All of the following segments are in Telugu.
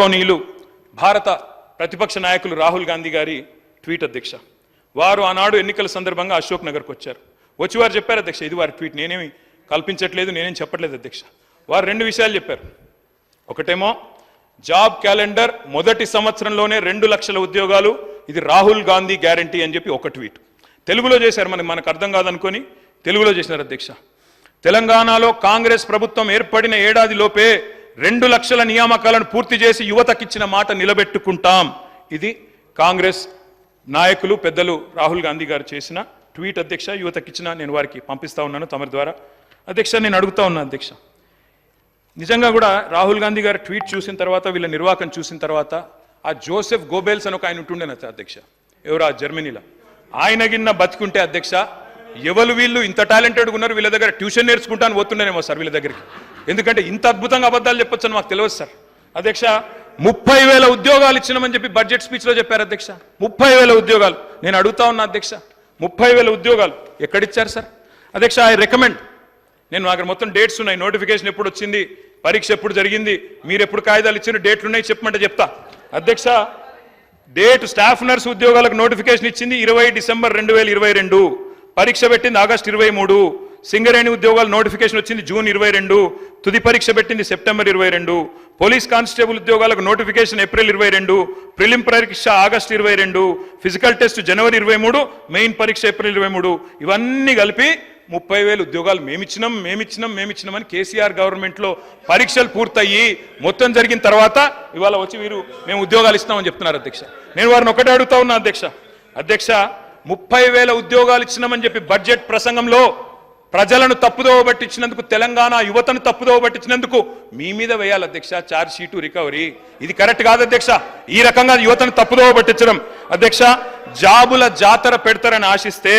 గౌరవనీయులు భారత ప్రతిపక్ష నాయకులు రాహుల్ గాంధీ గారి ట్వీట్ అధ్యక్ష. వారు ఆనాడు ఎన్నికల సందర్భంగా అశోక్ నగర్కి వచ్చారు. వచ్చి వారు చెప్పారు అధ్యక్ష ఇది వారి ట్వీట్ నేనేమి కల్పించట్లేదు నేనేం చెప్పట్లేదు అధ్యక్ష. వారు రెండు విషయాలు చెప్పారు. ఒకటేమో జాబ్ క్యాలెండర్ మొదటి సంవత్సరంలోనే రెండు లక్షల ఉద్యోగాలు ఇది రాహుల్ గాంధీ గ్యారంటీ అని చెప్పి ఒక ట్వీట్. తెలుగులో చేశారు మనకి మనకు అర్థం కాదనుకొని తెలుగులో చేసినారు అధ్యక్ష. తెలంగాణలో కాంగ్రెస్ ప్రభుత్వం ఏర్పడిన ఏడాది లోపే రెండు లక్షల నియామకాలను పూర్తి చేసి యువతకిచ్చిన మాట నిలబెట్టుకుంటాం. ఇది కాంగ్రెస్ నాయకులు పెద్దలు రాహుల్ గాంధీ గారు చేసిన ట్వీట్ అధ్యక్ష యువతకిచ్చిన నేను వారికి పంపిస్తా ఉన్నాను తమరి ద్వారా. అధ్యక్ష నేను అడుగుతా ఉన్నా అధ్యక్ష. నిజంగా కూడా రాహుల్ గాంధీ గారు ట్వీట్ చూసిన తర్వాత వీళ్ళ నిర్వాకం చూసిన తర్వాత ఆ జోసెఫ్ గోబెల్స్ అని ఒక ఆయన ఉంటుండే అధ్యక్ష. ఎవరు? ఆ జర్మనీలో. ఆయన గిన్న బతికుంటే అధ్యక్ష ఎవరు వీళ్ళు ఇంత టాలెంటెడ్గా ఉన్నారు వీళ్ళ దగ్గర ట్యూషన్ నేర్చుకుంటాను పోతుండేనేమో సార్ వీళ్ళ దగ్గరికి. ఎందుకంటే ఇంత అద్భుతంగా అబద్ధాలు చెప్పొచ్చని మాకు తెలియదు సార్. అధ్యక్ష ముప్పై వేల ఉద్యోగాలు ఇచ్చినామని చెప్పి బడ్జెట్ స్పీచ్లో చెప్పారు అధ్యక్ష. ముప్పై వేల ఉద్యోగాలు. నేను అడుగుతా ఉన్నా అధ్యక్ష ముప్పై వేల ఉద్యోగాలు ఎక్కడిచ్చారు సార్? అధ్యక్ష ఐ రికమెండ్ నేను అక్కడ మొత్తం డేట్స్ ఉన్నాయి నోటిఫికేషన్ ఎప్పుడు వచ్చింది పరీక్ష ఎప్పుడు జరిగింది మీరు ఎప్పుడు కాగితాలు ఇచ్చిన డేట్లు ఉన్నాయి చెప్పమంటే చెప్తా. అధ్యక్ష డేట్ స్టాఫ్ నర్స్ ఉద్యోగాలకు నోటిఫికేషన్ ఇచ్చింది ఇరవై డిసెంబర్ రెండు వేల ఇరవై రెండు. పరీక్ష పెట్టింది ఆగస్ట్ ఇరవై మూడు. సింగరేణి ఉద్యోగాలు నోటిఫికేషన్ వచ్చింది జూన్ ఇరవై రెండు. తుది పరీక్ష పెట్టింది సెప్టెంబర్ ఇరవై రెండు. పోలీస్ కానిస్టేబుల్ ఉద్యోగాలకు నోటిఫికేషన్ ఏప్రిల్ ఇరవై రెండు. ప్రిలిం పరీక్ష ఆగస్టు ఇరవై రెండు. ఫిజికల్ టెస్ట్ జనవరి ఇరవై మూడు. మెయిన్ పరీక్ష ఏప్రిల్ ఇరవై మూడు. ఇవన్నీ కలిపి ముప్పై వేలు ఉద్యోగాలు మేమిచ్చినాం మేమిచ్చినాం మేమిచ్చినాం అని కేసీఆర్ గవర్నమెంట్లో పరీక్షలు పూర్తయ్యి మొత్తం జరిగిన తర్వాత ఇవాళ వచ్చి వీరు మేము ఉద్యోగాలు ఇస్తామని చెప్తున్నారు అధ్యక్ష. నేను వారిని ఒకటే అడుగుతా ఉన్నా అధ్యక్ష. అధ్యక్ష ముప్పై వేల ఉద్యోగాలు ఇచ్చినామని చెప్పి బడ్జెట్ ప్రసంగంలో ప్రజలను తప్పుదోవ పట్టించినందుకు తెలంగాణ యువతను తప్పుదోవ పట్టించినందుకు మీ మీద వేయాలి అధ్యక్ష చార్జ్ షీటు రికవరీ ఇది కరెక్ట్ కాదు అధ్యక్ష. ఈ రకంగా యువతను తప్పుదోవ పట్టించడం. అధ్యక్ష జాబుల జాతర పెడతారని ఆశిస్తే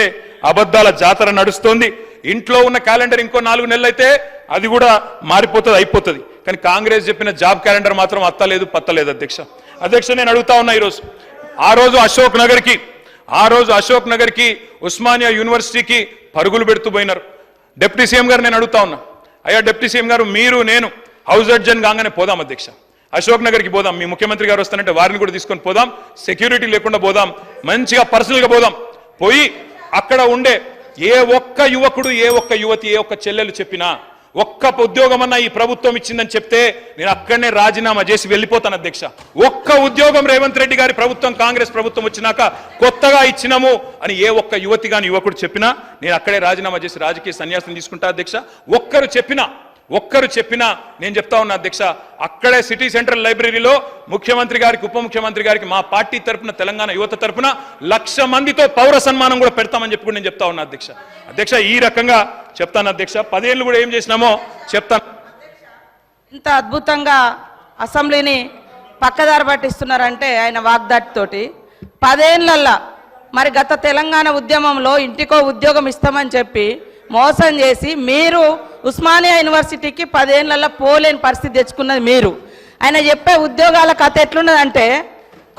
అబద్ధాల జాతర నడుస్తోంది. ఇంట్లో ఉన్న క్యాలెండర్ ఇంకో నాలుగు నెలలు అయితే అది కూడా మారిపోతుంది అయిపోతుంది. కానీ కాంగ్రెస్ చెప్పిన జాబ్ క్యాలెండర్ మాత్రం అత్తలేదు పత్తలేదు అధ్యక్ష. అధ్యక్ష నేను అడుగుతా ఉన్నా ఈరోజు. ఆ రోజు అశోక్ నగర్కి ఆ రోజు అశోక్ నగర్కి ఉస్మానియా యూనివర్సిటీకి పరుగులు పెడుతూ పోయినారు. డిప్యూటీ సీఎం గారు నేను అడుగుతా ఉన్నా. అయ్యా డిప్యూటీ సీఎం గారు మీరు నేను హౌస్ అడ్జన్ కాగానే పోదాం అధ్యక్ష. అశోక్ నగర్కి పోదాం. మీ ముఖ్యమంత్రి గారు వస్తానంటే వారిని కూడా తీసుకొని పోదాం. సెక్యూరిటీ లేకుండా పోదాం. మంచిగా పర్సనల్గా పోదాం. పోయి అక్కడ ఉండే ఏ ఒక్క యువకుడు ఏ ఒక్క యువతి ఏ ఒక్క చెల్లెలు చెప్పినా ఒక్క ఉద్యోగం అన్న ఈ ప్రభుత్వం ఇచ్చిందని చెప్తే నేను అక్కడనే రాజీనామా చేసి వెళ్ళిపోతాను అధ్యక్ష. ఒక్క ఉద్యోగం రేవంత్ రెడ్డి గారి ప్రభుత్వం కాంగ్రెస్ ప్రభుత్వం వచ్చినాక కొత్తగా ఇచ్చినాము అని ఏ ఒక్క యువతి గాని యువకుడు చెప్పినా నేను అక్కడే రాజీనామా చేసి రాజకీయ సన్యాసం తీసుకుంటా అధ్యక్ష. ఒక్కరు చెప్పినా ఒక్కరు చెప్పినా నేను చెప్తా ఉన్నా అధ్యక్ష అక్కడే సిటీ సెంట్రల్ లైబ్రరీలో ముఖ్యమంత్రి గారికి ఉప ముఖ్యమంత్రి గారికి మా పార్టీ తరపున తెలంగాణ యువత తరపున లక్ష మందితో పౌర సన్మానం కూడా పెడతామని చెప్పి కూడా నేను చెప్తా ఉన్నా అధ్యక్ష. అధ్యక్ష ఈ రకంగా చెప్తాను అధ్యక్ష. పదేళ్ళు కూడా ఏం చేసినామో చెప్తాను. ఇంత అద్భుతంగా అసెంబ్లీని పక్కదారి పట్టిస్తున్నారంటే ఆయన వాగ్దాటితోటి పదేళ్ళల్లా మరి గత తెలంగాణ ఉద్యమంలో ఇంటికో ఉద్యోగం ఇస్తామని చెప్పి మోసం చేసి మీరు ఉస్మానియా యూనివర్సిటీకి పదేళ్ళల్లో పోలేని పరిస్థితి తెచ్చుకున్నది మీరు. ఆయన చెప్పే ఉద్యోగాల కథ ఎట్లున్నదంటే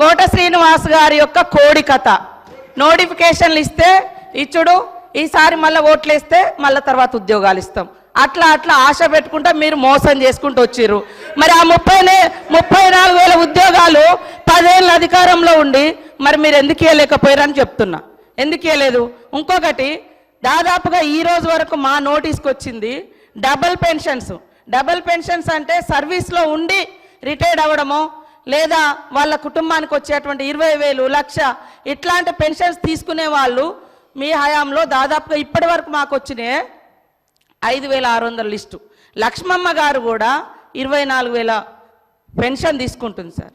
కోట శ్రీనివాస్ గారి యొక్క కోడి కథ. నోటిఫికేషన్లు ఇస్తే ఇచ్చుడు ఈసారి మళ్ళీ ఓట్లేస్తే మళ్ళీ తర్వాత ఉద్యోగాలు ఇస్తాం. అట్లా అట్లా ఆశ పెట్టుకుంటా మీరు మోసం చేసుకుంటూ వచ్చిర్రు. మరి ఆ ముప్పై ముప్పై నాలుగు వేల ఉద్యోగాలు పదేళ్ళ అధికారంలో ఉండి మరి మీరు ఎందుకు ఇవ్వలేకపోయారని చెప్తున్నా. ఎందుకు ఇవ్వలేదు ఇంకొకటి దాదాపుగా ఈ రోజు వరకు మా నోటీస్కి వచ్చింది డబల్ పెన్షన్స్. డబల్ పెన్షన్స్ అంటే సర్వీస్లో ఉండి రిటైర్డ్ అవ్వడమో లేదా వాళ్ళ కుటుంబానికి వచ్చేటువంటి ఇరవై వేలు లక్ష ఇట్లాంటి పెన్షన్స్ తీసుకునే వాళ్ళు మీ హయాంలో దాదాపుగా ఇప్పటి వరకు మాకు వచ్చినాయి ఐదు వేల ఆరు వందల లిస్టు. లక్ష్మమ్మ గారు కూడా ఇరవై నాలుగు వేల పెన్షన్ తీసుకుంటుంది సార్.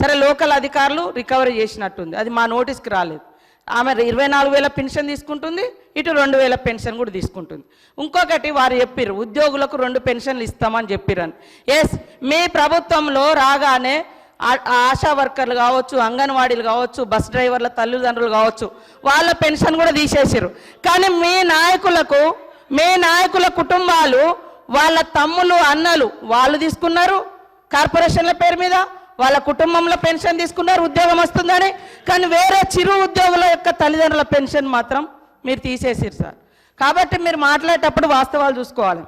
సరే లోకల్ అధికారులు రికవరీ చేసినట్టుంది. అది మా నోటీస్కి రాలేదు. ఆమె ఇరవై నాలుగు వేల పెన్షన్ తీసుకుంటుంది ఇటు రెండు వేల పెన్షన్ కూడా తీసుకుంటుంది. ఇంకొకటి వారు చెప్పిర్రు ఉద్యోగులకు రెండు పెన్షన్లు ఇస్తామని చెప్పిరని ఎస్ మీ ప్రభుత్వంలో రాగానే ఆశా వర్కర్లు కావచ్చు అంగన్వాడీలు కావచ్చు బస్ డ్రైవర్ల తల్లిదండ్రులు కావచ్చు వాళ్ళ పెన్షన్ కూడా తీసేసారు కానీ మీ నాయకులకు మీ నాయకుల కుటుంబాలు వాళ్ళ తమ్ములు అన్నలు వాళ్ళు తీసుకున్నారు కార్పొరేషన్ల పేరు మీద వాళ్ళ కుటుంబంలో పెన్షన్ తీసుకున్నారు ఉద్యోగం వస్తుందని. కానీ వేరే చిరు ఉద్యోగుల యొక్క తల్లిదండ్రుల పెన్షన్ మాత్రం మీరు తీసేసారు సార్. కాబట్టి మీరు మాట్లాడేటప్పుడు వాస్తవాలు చూసుకోవాలి.